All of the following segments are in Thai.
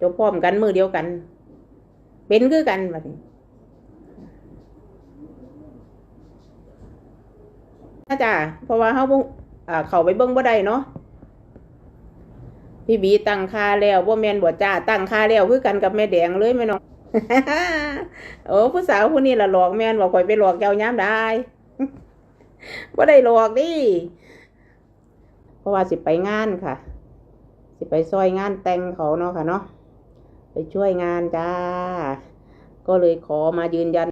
จบพร้อมกันมือเดียวกัน เป็นคือกันบัดนี้นะจ้ะเพราะว่าเฮาเขาไปเบิ่งบ่ได้เนาะพี่บีตั้งค่าแล้วบ่แมนบ่จ้าตั้งค่าแล้วคือกันกับแม่แดงเลยแม่น้องโอ้ผู้สาวผู้นี้ล่ะหลอกแม่นบ่ข่อยไปหลอกเจ้ายามได้บ่ได้หลอกดิเพราะว่าสิไปงานค่ะ สิไปซอยงานแต่งเขาเนาะค่ะเนาะ ไปช่วยงานจ้า ก็เลยขอมายืนยัน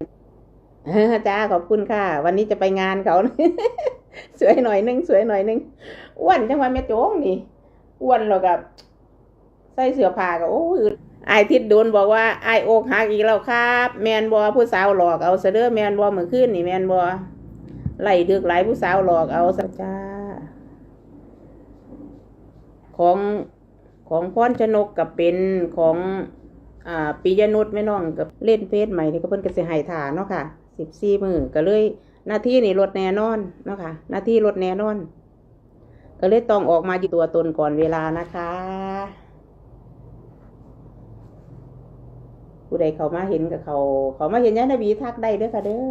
จ้าขอบคุณค่ะ วันนี้จะไปงานเขา สวยหน่อยนึงสวยหน่อยนึงอ้วนจังว่าแม่โจ้งนี่อ้วนแล้วกับใส่เสื้อผ้าก็โอ้ยไอทิดโดนบอกว่าไอายอกหักอีกแล้วครับ แมนบอผู้สาวหลอกเอาเสเด้อแมนบอเหมื่อคืนนี่แมนบอไล่ดึกไหลผู้สาวหลอกเอาซะจ้า ของ ของพรชนกกับเป็นของอ่าปิยนุชแม่น้องกับเล่นเฟซใหม่นี่ก็เพิ่นก็สิให้ถ่าเนาะค่ะสิบสี่มือก็เลยหน้าที่นี่ลดแน่นอนเนาะค่ะหน้าที่ลดแน่นอน ก็เลยต้องออกมาอยู่ตัวตนก่อนเวลานะคะผู้ใดเขามาเห็นกับเขา เขามาเห็นยายนาบีทักได้เด้อค่ะเด้อ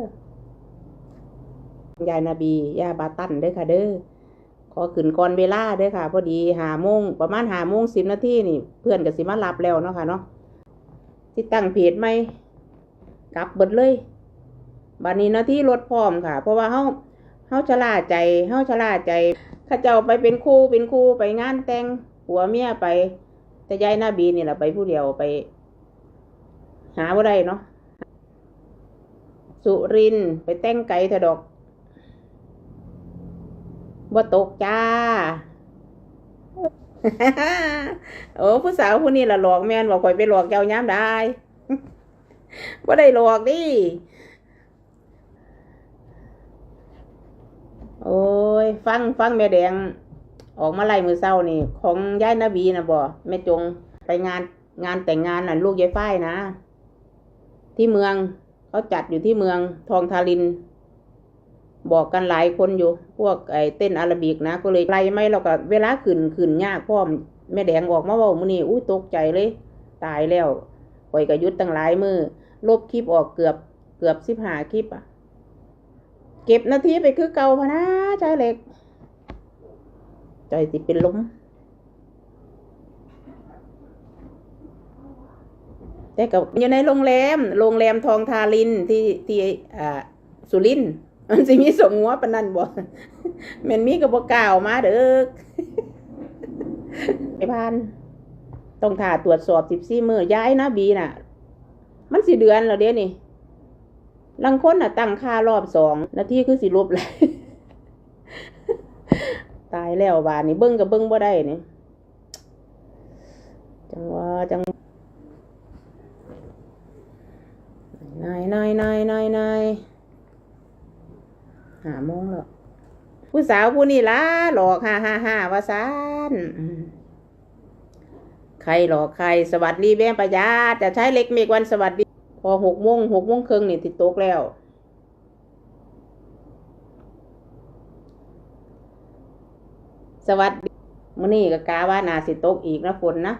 ยายนาบียาบาตันเด้อค่ะเด้อ ขอขึ้นก่อนเวลาเด้อค่ะ พอดีหาโมงประมาณหาโมงสิบนาทีนี่ เพื่อนกับสิมารับแล้วเนาะค่ะเนาะที่ตั้งเพจไหมกลับเบิดเลยบัดนี้นาที่รถพร้อมค่ะ เพราะว่าเฮาเฮาชะล่าใจเฮาชะล่าใจข้าเจ้าไปเป็นครูเป็นครูไปงานแต่งผัวเมียไป แต่ยายหน้าบีนี่แหละไปผู้เดียวไป หาบ่ได้เนาะสุรินไปแต่งไก่ถอดอก บ่ตกจ้า โอ้ผู้สาวผู้นี้ละหลอกแม่นบอกข่อยไปหลอกเจ้ายามได้บ่ได้หลอกดิโอ้ย ฟังฟังแม่แดง ออกมาไล่มือเศร้านี่ ของย่ายนาบีนะบ่แม่จงไปงานงานแต่งงานน่ะลูกยายฝ้ายนะ ที่เมืองเขาจัดอยู่ที่เมืองทองทาริน บอกกันหลายคนอยู่ พวกไอ้เต้นอาราบิกนะ ก็เลยไล่ไม่เราก็เวลาขึ้นขึ้นยากพ่อมแม่แดงออกมาว่ามือนี้อุ้ยตกใจเลย ตายแล้วข่อยก็หยุดตั้งหลายมือลบคลิปออกเกือบเกือบสิบหาคลิปอะเก็บนาทีไปคือเก่าพะนะใจเล็กใจสิเป็นลมแต่กับอยู่ในโรงแรม โรงแรมทองทารินที่ที่อ่าสุรินทร์ มันสิมีสมหัวปนันบ่แม่นมีก็บ่กล่าวมาเด้อไอ้พานต้องถ่าตรวจสอบ14มื้อย้ายนะบีน่ะ มันสิเดือนแล้วเด้นี่ลังคนน่ะ ตั้งค่ารอบสองนาทีคือสิลบเลยตายแล้วบาดนี้เบิ่งก็เบิ่งบ่ได้นี่จังว่าจังนายนายนายนายนาย หาโมงแล้วผู้สาวผู้นี้ล่ะหลอกฮ่าฮ่าฮ่าว่าซานใครหลอกใครสวัสดีแม่ประหยัดจะใช้เล็กเมกวันสวัสดี พอหกโมงหกโมงครึ่งนี่ติดโตกแล้ว สวัสดีมื้อนี้ก็กาว่านาสิตกอีกนะฝนนะ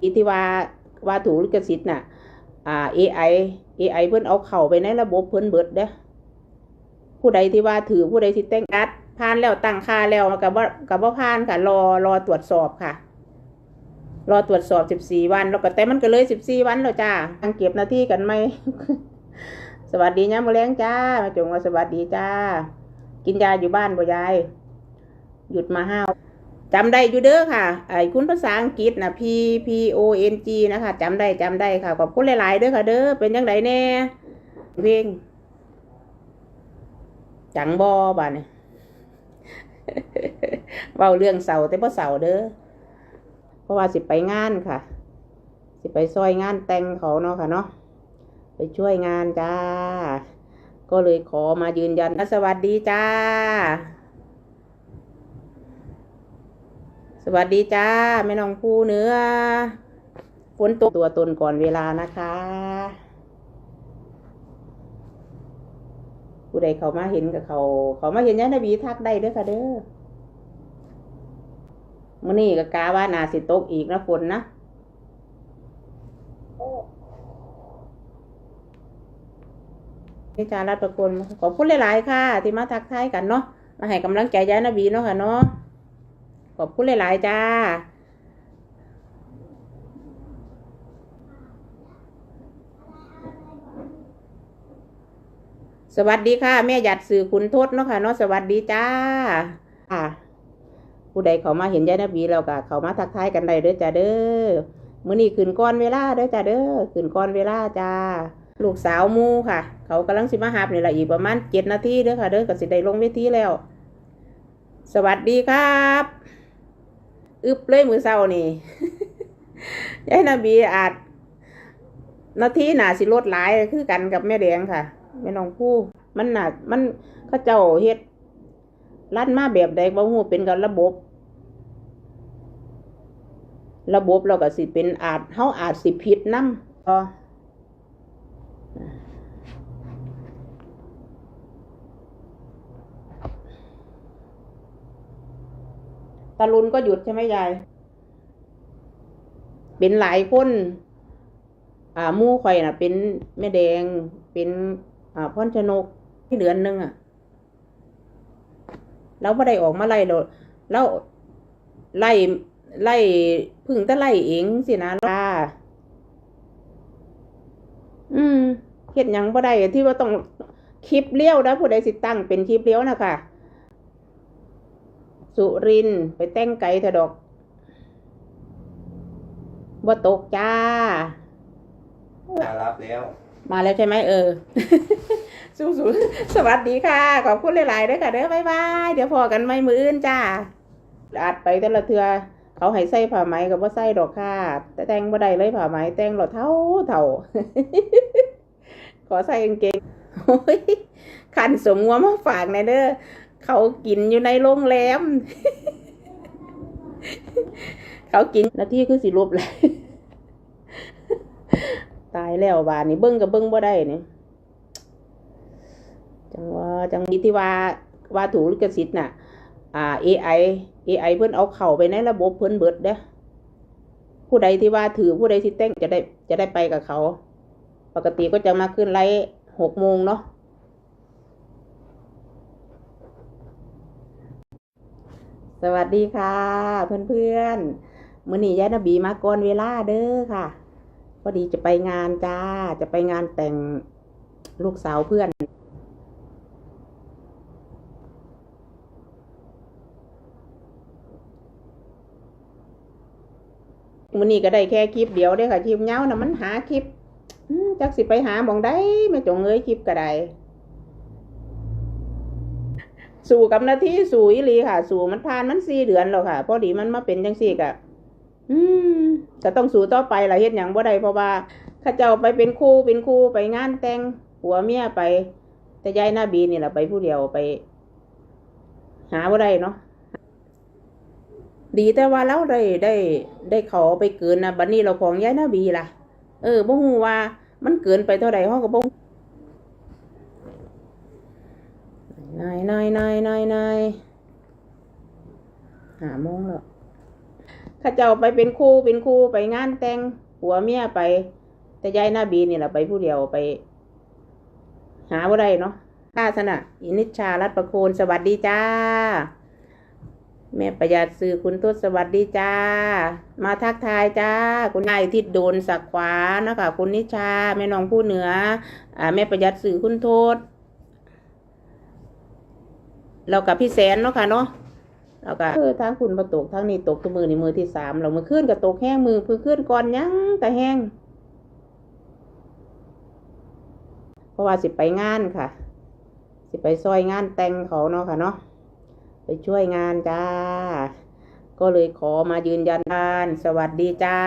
อีที่ว่าว่าถูกลิขสิทธิ์น่ะ อ่า AI AI เพิ่นเอาเข้าไปในระบบเพิ่นเบิดเด้อผู้ใดที่ว่าถือผู้ใดที่แต่งกัดผ่านแล้วตั้งค่าแล้วกับว่ากับว่าผ่านค่ะ รอรอตรวจสอบค่ะ รอตรวจสอบ14วัน แล้วก็แต่มันก็เลย14วันแล้วจ้าตั้งเก็บหน้าที่กันไหมสวัสดีย้ำมะแรงจ้ามาจงว่าสวัสดีจ้า กินยาอยู่บ้านบ่ยาย หยุดมาห้า จำได้อยู่เด้อค่ะไอ้คุณภาษาอังกฤษนะ P P O N G นะคะจำได้จำได้ค่ะขอบคุณหลายๆเด้อค่ะเด้อเป็นยังไงแน่เพลงจังบอบาดเนี่ยเว้าเรื่องเสาแต่บ่เสาเด้อเพราะว่าสิไปงานค่ะ สิไปซอยงานแต่งเขาเนาะค่ะเนาะไปช่วยงานจ้า ก็เลยขอมายืนยันสวัสดีจ้า ส วัสดีจ้าแม่น้องผู้เนื้อฝนตกตัวตนก่อนเวลานะคะ ผู้ใดเขามาเห็นกับเขา เขามาเห็นยานบีทักได้เด้อค่ะเด้อมื้อนี้ก็กาว่านาสิตกอีกนะฝนนะนี่จารัตประคุณขอบคุณหลาย ๆ ค่ะ ที่มาทักทายกันเนาะมาให้กำลังใจยานบีเนาะค่ะเนาะ ขอบคุณหลาย ๆ จ้าสวัสดีค่ะ แม่หยัดสื่อคุณทศเนาะค่ะเนาะสวัสดีจ้าค่ะ ผู้ใดเขามาเห็นยายนบีแล้วก็เขามาทักทายกันได้เด้อจ้าเด้อมื้อนี้ขึ้นก่อนเวลาเด้อจ้าเด้อขึ้นก่อนเวลาจ้า ลูกสาวมูค่ะ เขากำลังสิมาหาบนี่แหละอีกประมาณเจ็ดนาทีเด้อค่ะ เด้อก็สิได้ลงเวทีแล้ว สวัสดีครับ อึบเลยมือเศร้านี่ยายนาบีอาจนาทีหนาสิลดหลายคือกันกับแม่แดงค่ะแม่น้องผู้มันหนักมันข้าเจ้าเฮ็ดลั่นมาแบบใดบ่ฮู้เป็นกับระบบ ระบบเราก็สิเป็นอาจเฮาอาจสิผิดนำก็ ตาลุนก็หยุดใช่ไหมยาย เป็นหลายคน อ่ามู่ข่อยน่ะ เป็นแม่แดง เป็นอ่าพ่อนชนกที่เดือนหนึงอะเราไม่ได้ออกมาไล่เราเราไล่ไล่พึ่งแต่ไล่เองสินะล่ะอืมเฮ็ดยังบ่ได้ที่ว่าต้องคลิปเลี้ยวนะผู้ใดสิตั้งเป็นคลิปเลี้ยวนะค่ะ สุรินทร์ไปแต่งไก่เถอะดอกบ่ตกจ้า มารับแล้วมาแล้วใช่ไหมเออ สู้ๆสวัสดีค่ะ ขอบคุณหลายๆด้วยค่ะเด้อบ๊ายบาย เดี๋ยวพอกันไม่มืออื่นจ้าอัดไปแต่ละเทือ เขาให้ใส่ผ้าไหมกับว่าใส่ดอกค่ะ แต่แต่งบ่ได้เลยผ้าไหมแต่งหลอดเท่าเท่า ขอใส่กางเกงโอ้ยขันสมงัวมาฝากในอยเด้อ เขากินอยู่ในโรงแรม เขากินนาที่คือสิลบเลยตายแล้วบานนี่เบิ้งกับเบิ้งบ่ได้นี่จังว่าจังนี้ที่ว่าว่าถูกลิขสิทธิ์น่ะ อ่า AI AI เพิ่นเอาเข้าไปในระบบเพิ่นเบิดเด้อผู้ใดที่ว่าถือผู้ใดที่แต่งจะได้จะได้ไปกับเขา ปกติก็จะมาขึ้นไลฟ์หกโมงเนาะ สวัสดีค่ะ เพื่อนๆมื้อนี้ยายนบีมาก่อนเวลาเด้อค่ะ พอดีจะไปงานจ้า จะไปงานแต่งลูกสาวเพื่อนวันนี้ก็ได้แค่คลิปเดียวเด้อค่ะคลิปเงานะมันหาคลิปจักสิไปหาหมองได้ไม่จงเงยคลิปก็ได้ สู่กับหนาที่สู่อีหลีค่ะ สู่มันผ่านมันสี่เดือนแล้วค่ะพอดีมันมาเป็นจังสี่กะอืมก็ต้องสู้ต่อไปล่ะเฮ็ดหยังบ่ได้เพราะว่าเข้าเจ้าไปเป็นครูเป็นครูไปงานแต่งผัวเมียไป แต่ยายหน้าบีนี่แหละไปผู้เดียวไป หาบ่ได้เนาะดีแต่ว่าเราได้ได้ ได้เขาไปเกินนะบัดนี้เราของยายหน้าบีล่ะ เออบ่ฮู้ว่ามันเกินไปเท่าใดเฮาก็บ่ นายนายนายนายนายหาโมงแล้วข้าเจ้าไปเป็นครูเป็นครูไปงานแต่งผัวเมียไป แต่ยายหน้าบีนี่แหละไปผู้เดียวไป หาบ่ได้เนาะข้าสนะอินิชารัตประโคนสวัสดีจ้า แม่ประหยัดสื่อคุณทศสวัสดีจ้า มาทักทายจ้า คุณนายทิดโดนสักขวานะคะคุณนิชาแม่น้องผู้เหนืออ่าแม่ประหยัดสื่อคุณโทษ เรากับพี่แสนเนาะค่ะเนาะแล้วก็เออทางคุณประตกทางนี้ตกตัวมือนี่มือที่สามเรามือขึ้นกับตกแห้งมือพื้นขึ้นก่อนยังแต่แห้งเพราะว่าสิไปงานค่ะ สิไปซอยงานแต่งเขาเนาะค่ะเนาะไปช่วยงานจ้า ก็เลยขอมายืนยันบ้านสวัสดีจ้า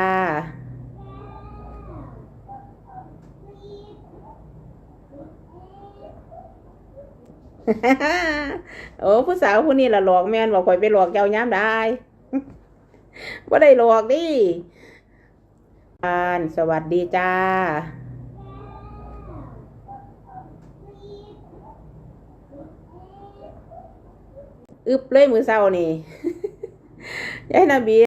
โอ้ผู้สาวผู้นี้ละหลอกแม่นบอกข่อยไปหลอกเจ้าย้ำได้ว่าได้หลอกดิอานสวัสดีจ้าอึบเลยมือเศร้านี่ยายนาบี